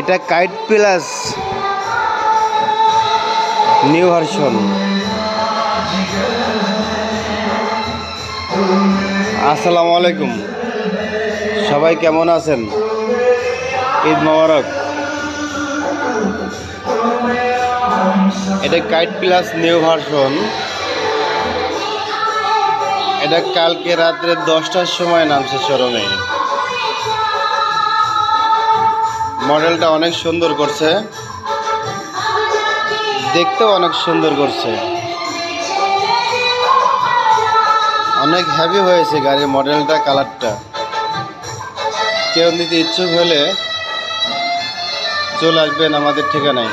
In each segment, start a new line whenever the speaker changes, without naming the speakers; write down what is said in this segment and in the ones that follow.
এটা kite plus new version. আসসালামু আলাইকুম। সবাই কেমন আছেন? ঈদ মোবারক। এটা কাইট প্লাস নিউ ভার্সন। এটা কালকে রাত্রে দশটার সময় নামছে শোরুমে। মডেলটা অনেক সুন্দর করছে। দেখতেও অনেক সুন্দর করছে। অনেক হ্যাভি হয়েছে গাড়ির মডেলটা কালারটা কেউ নিতে ইচ্ছুক হলে চলে আসবেন আমাদের ঠিকানায়।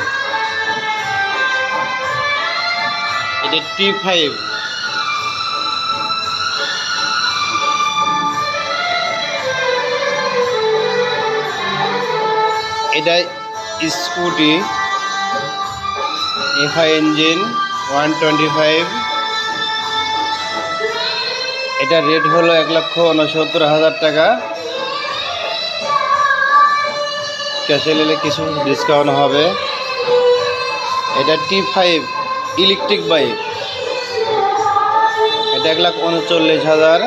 এটা টি ফাইভ এটা Scooty FI engine one twenty five এটা রেট হলো এক লক্ষ উনসত্তর হাজার টাকা। ক্যাশে নিলে কিছু ডিসকাউন্ট হবে। এটা টি ফাইভ ইলেকট্রিক বাইক এটা এক লাখ উনচল্লিশ হাজার।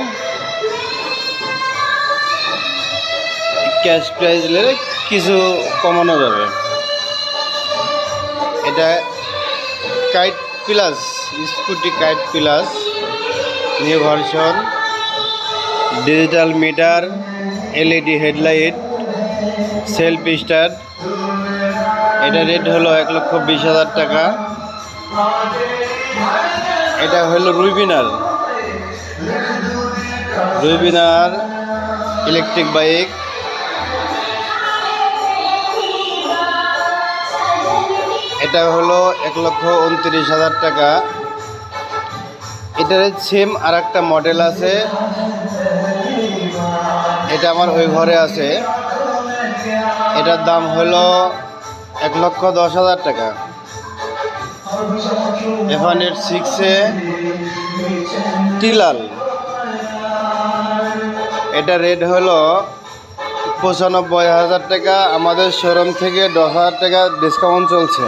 ক্যাশ প্রাইস নিলে কিছু কমানো যাবে। এটা Kite plus Scooty Kite plus new version digital meter LED headlight self start এটা রেট হলো এক লক্ষ বিশ হাজার টাকা। এটা হলো রুইবিনার রুইবিনার ইলেকট্রিক বাইক এটা হলো এক লক্ষ উনত্রিশ হাজার টাকা। এটার সেম আর একটা মডেল আছে। এটা আমার ওই ঘরে আছে। এটার দাম হলো এক লক্ষ দশ হাজার টাকা। এফান এইট সিক্সে টিলাল এটা রেট হলো পঁচানব্বই হাজার টাকা। আমাদের শোরুম থেকে দশ হাজার টাকা ডিসকাউন্ট চলছে।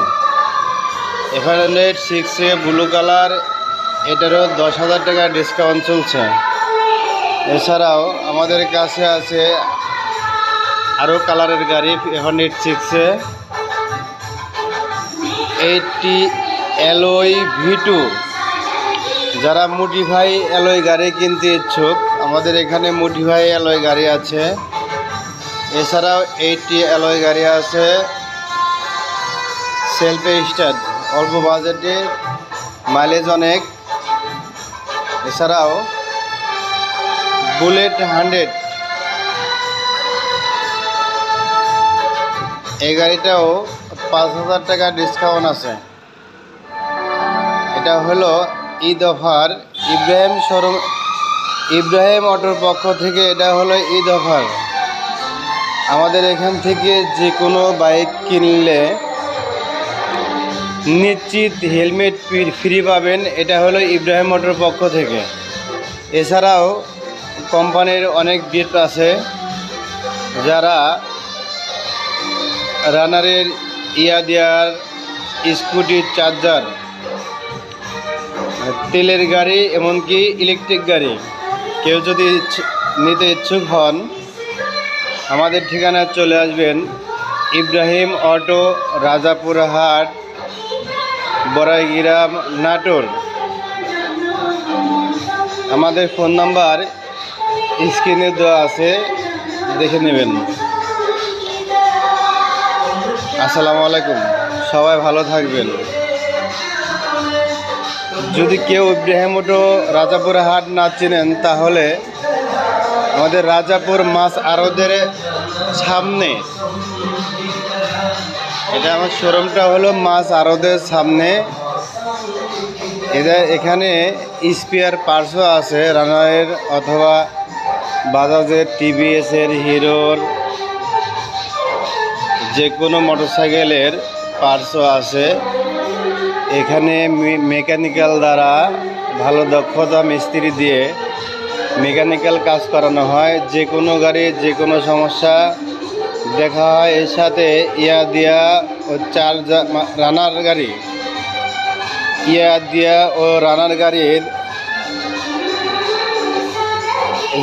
FR hundred six A blue colour এটারও দশ হাজার টাকা ডিসকাউন্ট চলছে। এছাড়াও আমাদের কাছে আছে আরও কালারের গাড়ি এফআর হান্ড্রেড সিক্সে এইটটি অ্যালোই ভি টু। যারা মোটিফাই অ্যালোয় গাড়ি কিনতে ইচ্ছুক, আমাদের এখানে মোটিফাই অ্যালোয় গাড়ি আছে। এছাড়াও এইটটি অ্যালোয় গাড়ি আছে সেলফে স্টার্ট অল্প বাজেটে মাইলেজ অনেক। এছাড়াও বুলেট হান্ড্রেড এই গাড়িটাও পাঁচ হাজার টাকা ডিসকাউন্ট আছে। এটা হলো ঈদ অফার। ইব্রাহিম শোরুম ইব্রাহিম অটোর পক্ষ থেকে এটা হলো ঈদ অফার। আমাদের এখান থেকে যে কোনো বাইক কিনলে নিশ্চিত হেলমেট ফ্রি পাবেন। এটা হলো ইব্রাহিম মোটর পক্ষ থেকে। এছাড়াও কোম্পানির অনেক গিফট আছে। যারা রানারের ইয়া দেওয়ার স্কুটির চার্জার, তেলের গাড়ি, এমনকি ইলেকট্রিক গাড়ি। কেউ যদি নিতে ইচ্ছুক হন, আমাদের ঠিকানায় চলে আসবেন। ইব্রাহিম অটো রাজাপুর হাট বড়াইগ্রাম নাটোর। আমাদের ফোন নাম্বার স্ক্রিনে দেওয়া আছে, দেখে নেবেন। আসসালামু আলাইকুম, সবাই ভালো থাকবেন। যদি কেউ ইব্রাহিম অটো রাজাপুর হাট না চেনেন, তাহলে আমাদের রাজাপুর মাছ আড়তের সামনে এটা আমার শোরুমটা হলো মাছ আরদের সামনে। এটা এখানে স্পিয়ার পার্টসও আছে, রানারের অথবা বাজাজের, টিভিএসের, হিরোর যে কোনো মোটরসাইকেলের পার্টসও আছে। এখানে মেকানিক্যাল দ্বারা ভালো দক্ষতা মিস্ত্রি দিয়ে মেকানিক্যাল কাজ করানো হয়। যে কোনো গাড়ির যে কোনো সমস্যা দেখা হয় এর সাথে ইয়া দিয়া ও চার রানার গাড়ি। ইয়া দিয়া ও রানার গাড়ির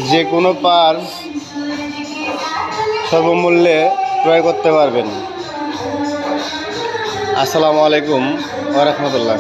যে কোনো পার্স সর্বমূল্যে ক্রয় করতে পারবেন। আসসালামু আলাইকুম ওরহমতুল্লাহ